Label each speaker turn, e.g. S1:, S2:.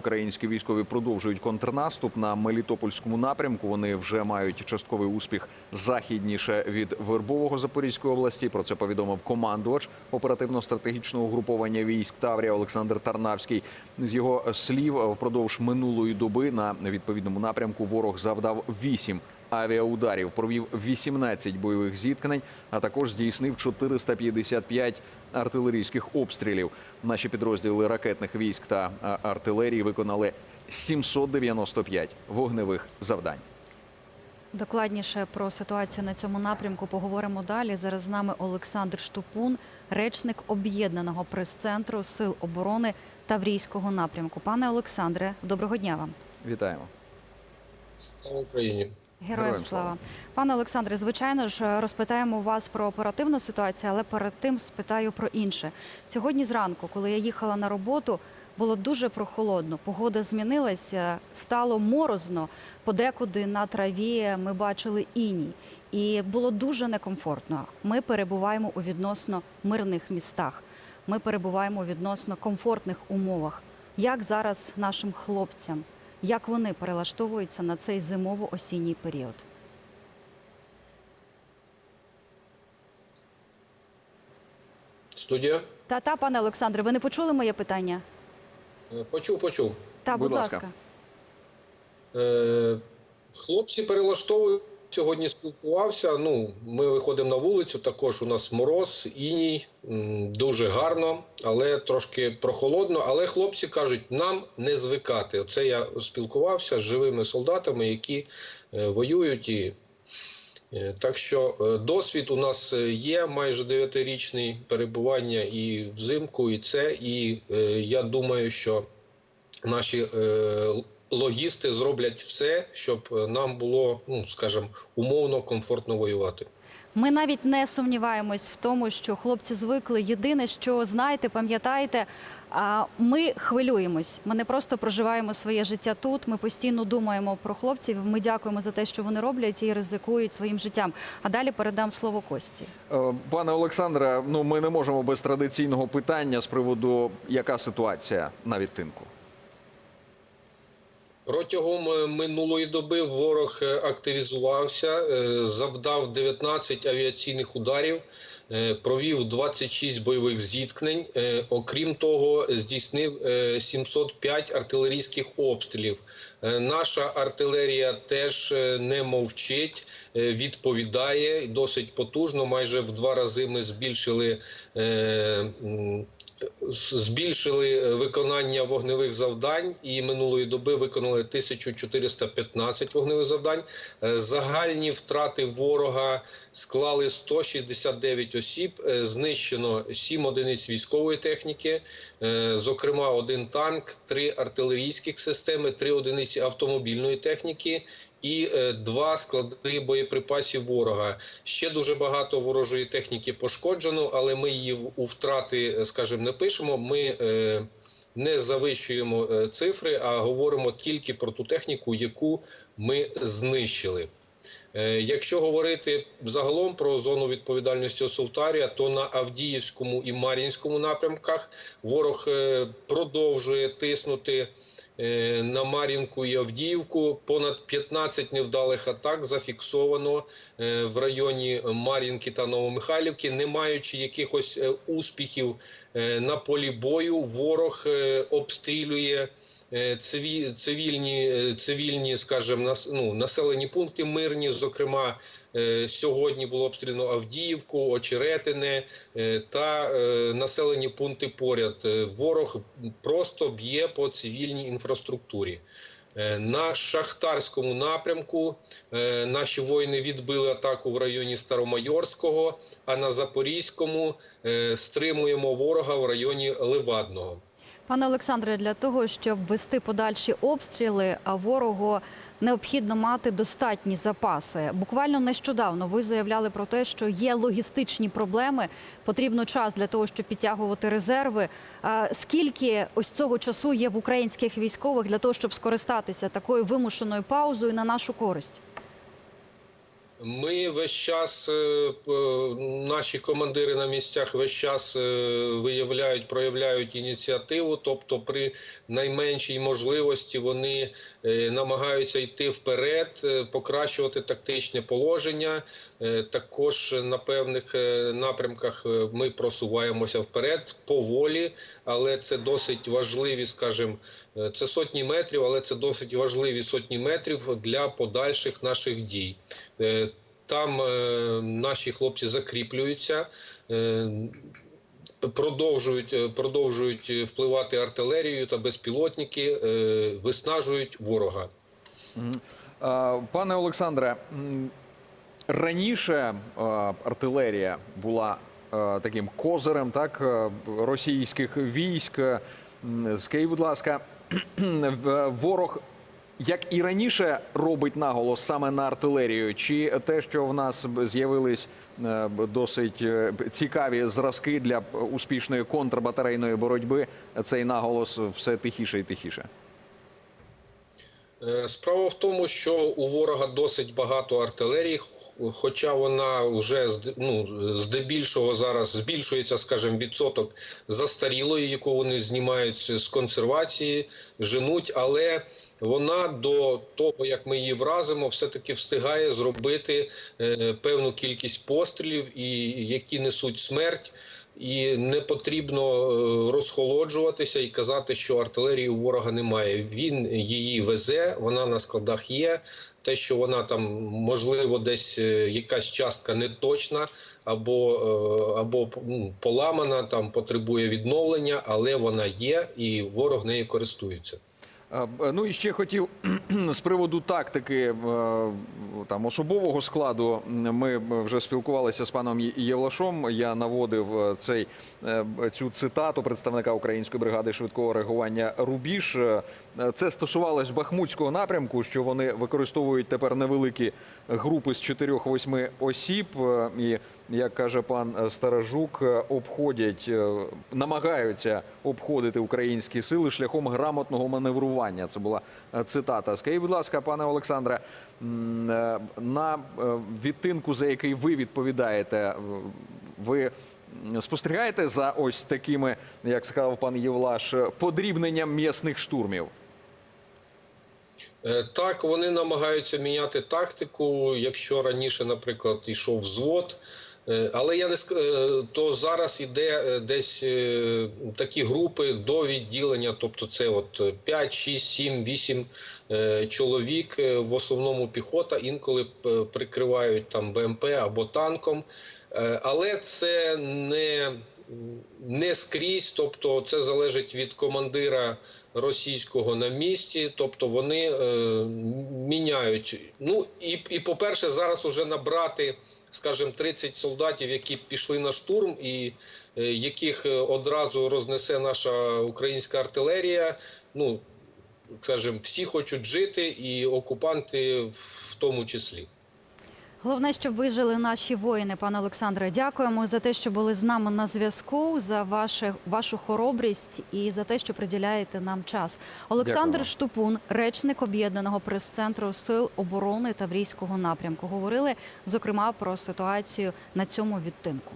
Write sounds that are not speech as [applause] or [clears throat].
S1: українські військові продовжують контрнаступ на Мелітопольському напрямку. Вони вже мають частковий успіх західніше від Вербового Запорізької області. Про це повідомив командувач оперативно-стратегічного угруповання військ Таврія Олександр Тарнавський. З його слів, впродовж минулої доби на відповідному напрямку ворог завдав вісім авіаударів, провів 18 бойових зіткнень, а також здійснив 455 артилерійських обстрілів. Наші підрозділи ракетних військ та артилерії виконали 795 вогневих завдань.
S2: Докладніше про ситуацію на цьому напрямку поговоримо далі. Зараз з нами Олександр Штупун, речник об'єднаного прес-центру Сил оборони Таврійського напрямку. Пане Олександре, доброго дня вам.
S1: Вітаємо.
S3: Слава Україні.
S2: Героям слава.
S1: слава.
S2: Пане Олександре, звичайно ж, розпитаємо вас про оперативну ситуацію, але перед тим спитаю про інше. Сьогодні зранку, коли я їхала на роботу, було дуже прохолодно. Погода змінилася, стало морозно. Подекуди на траві ми бачили іній. І було дуже некомфортно. Ми перебуваємо у відносно мирних містах. Ми перебуваємо у відносно комфортних умовах. Як зараз нашим хлопцям? Як вони перелаштовуються на цей зимово-осінній період?
S3: Студія.
S2: Та та, пане Олександре, ви не почули моє питання?
S3: Е, Почув, почув.
S2: Та, будь,
S1: Будь
S2: ласка.
S1: ласка.
S3: Е, хлопці перелаштовують. Сьогодні спілкувався. Ну, ми виходимо на вулицю. Також у нас мороз, іній, дуже гарно, але трошки прохолодно. Але хлопці кажуть, нам не звикати. Оце я спілкувався з живими солдатами, які е, воюють і. Е, Так що е, досвід у нас є майже 9-річний перебування і взимку, і це. І я думаю, що наші логісти зроблять все, щоб е, нам було, ну скажімо, умовно комфортно воювати.
S2: Ми навіть не сумніваємось в тому, що хлопці звикли. Єдине, що знаєте, пам'ятаєте, а, ми хвилюємось. Ми не просто проживаємо своє життя тут. Ми постійно думаємо про хлопців. Ми дякуємо за те, що вони роблять і ризикують своїм життям. А далі передам слово Кості.
S1: Е, Пане Олександре, ну ми не можемо без традиційного питання з приводу, яка ситуація на відтинку.
S3: Протягом е, минулої доби ворог е, активізувався, е, завдав 19 авіаційних ударів, провів 26 бойових зіткнень. Окрім того, здійснив е, 705 артилерійських обстрілів. Наша артилерія теж не мовчить, відповідає досить потужно. Майже в два рази ми збільшили. Збільшили е, виконання вогневих завдань і минулої доби виконали 1415 вогневих завдань. Е, Загальні втрати ворога склали 169 осіб. Е, Знищено 7 одиниць військової техніки, зокрема, один танк, три артилерійських системи, три одиниці автомобільної техніки. І е, два склади боєприпасів ворога. Ще дуже багато ворожої техніки пошкоджено, але ми її у втрати, е, скажімо, не пишемо. Ми е, не завищуємо цифри, а говоримо тільки про ту техніку, яку ми знищили. Якщо говорити загалом про зону відповідальності Солтарія, то на Авдіївському і Мар'їнському напрямках ворог продовжує тиснути на Мар'їнку і Авдіївку. Понад 15 невдалих атак зафіксовано е, в районі Мар'їнки та Новомихайлівки, не маючи якихось е, успіхів е, на полі бою, ворог е, обстрілює е, цивільні, е, цивільні, скажімо, ну, населені пункти мирні. Зокрема, е, сьогодні було обстріляно Авдіївку, Очеретине е, та е, населені пункти поряд. Е, Ворог просто б'є по цивільній інфраструктурі. Е, На шахтарському напрямку е, наші воїни відбили атаку в районі Старомайорського, а на Запорізькому е, стримуємо ворога в районі Левадного.
S2: Пане Олександре, для того, щоб вести подальші обстріли, а ворогу необхідно мати достатні запаси. Буквально нещодавно ви заявляли про те, що є логістичні проблеми. Потрібно час для того, щоб підтягувати резерви. Скільки ось цього часу є в українських військових для того, щоб скористатися такою вимушеною паузою на нашу користь?
S3: Ми весь час, е, наші командири на місцях весь час е, виявляють, проявляють ініціативу, тобто при найменшій можливості вони е, намагаються йти вперед, покращувати тактичне положення. Також на певних напрямках ми просуваємося вперед поволі, але це досить важливі, скажімо, це сотні метрів, але це досить важливі сотні метрів для подальших наших дій. Там е, наші хлопці закріплюються, е, продовжують, е, продовжують впливати артилерією та безпілотники, виснажують ворога.
S1: Пане Олександре, раніше артилерія була таким козирем так, російських військ. Скажіть, будь ласка, [clears throat] ворог. Як і раніше робить наголос саме на артилерію, чи те, що в нас з'явились е, досить е, цікаві зразки для успішної контрбатарейної боротьби, цей наголос все тихіше і тихіше?
S3: Е, Справа в тому, що у ворога досить багато артилерії, хоча вона вже ну, здебільшого зараз збільшується, скажімо, відсоток застарілої, яку вони знімають з консервації, женуть, але вона до того, як ми її вразимо, все-таки встигає зробити е, певну кількість пострілів, і які несуть смерть. І не потрібно е, розхолоджуватися і казати, що артилерії у ворога немає. Він її везе, вона на складах є. Те, що вона там можливо десь е, якась частка неточна або, е, або ну, поламана, там потребує відновлення, але вона є, і ворог нею користується.
S1: Е, Ну і ще хотів з приводу тактики е, там особового складу. Ми вже спілкувалися з паном Євлашом. Я наводив е, цей е, цю цитату представника української бригади швидкого реагування Рубіж. Е, Це стосувалось Бахмутського напрямку, що вони використовують тепер невеликі групи з 4-8 осіб. Е, І як каже пан Старожук, е, обходять, е, намагаються обходити українські сили шляхом грамотного маневрування. Це була е, цитата. Скажіть, будь ласка, пане Олександре, е, на е, відтинку, за який ви відповідаєте, е, ви спостерігаєте за ось такими, як сказав пан Євлаш, е, подрібненням м'ясних штурмів?
S3: Е, Так, вони намагаються міняти тактику. Якщо раніше, наприклад, йшов взвод, е, але я не е, то зараз іде е, десь е, такі групи до відділення, тобто це от 5, 6, 7, 8 е, чоловік, е, в основному піхота, інколи прикривають там БМП або танком. Е, Але це не, не скрізь, тобто це залежить від командира російського на місці, тобто вони е, міняють. Ну і, і по-перше, зараз уже набрати, скажімо, 30 солдатів, які пішли на штурм, і е, яких е, одразу рознесе наша українська артилерія. Ну, скажімо, всі хочуть жити, і окупанти в тому числі.
S2: Головне, щоб вижили наші воїни, пане Олександре. Дякуємо за те, що були з нами на зв'язку, за ваше, вашу хоробрість і за те, що приділяєте нам час. Олександр
S1: Дякую.
S2: Штупун, речник об'єднаного прес-центру сил оборони Таврійського напрямку, говорили зокрема про ситуацію на цьому відтинку.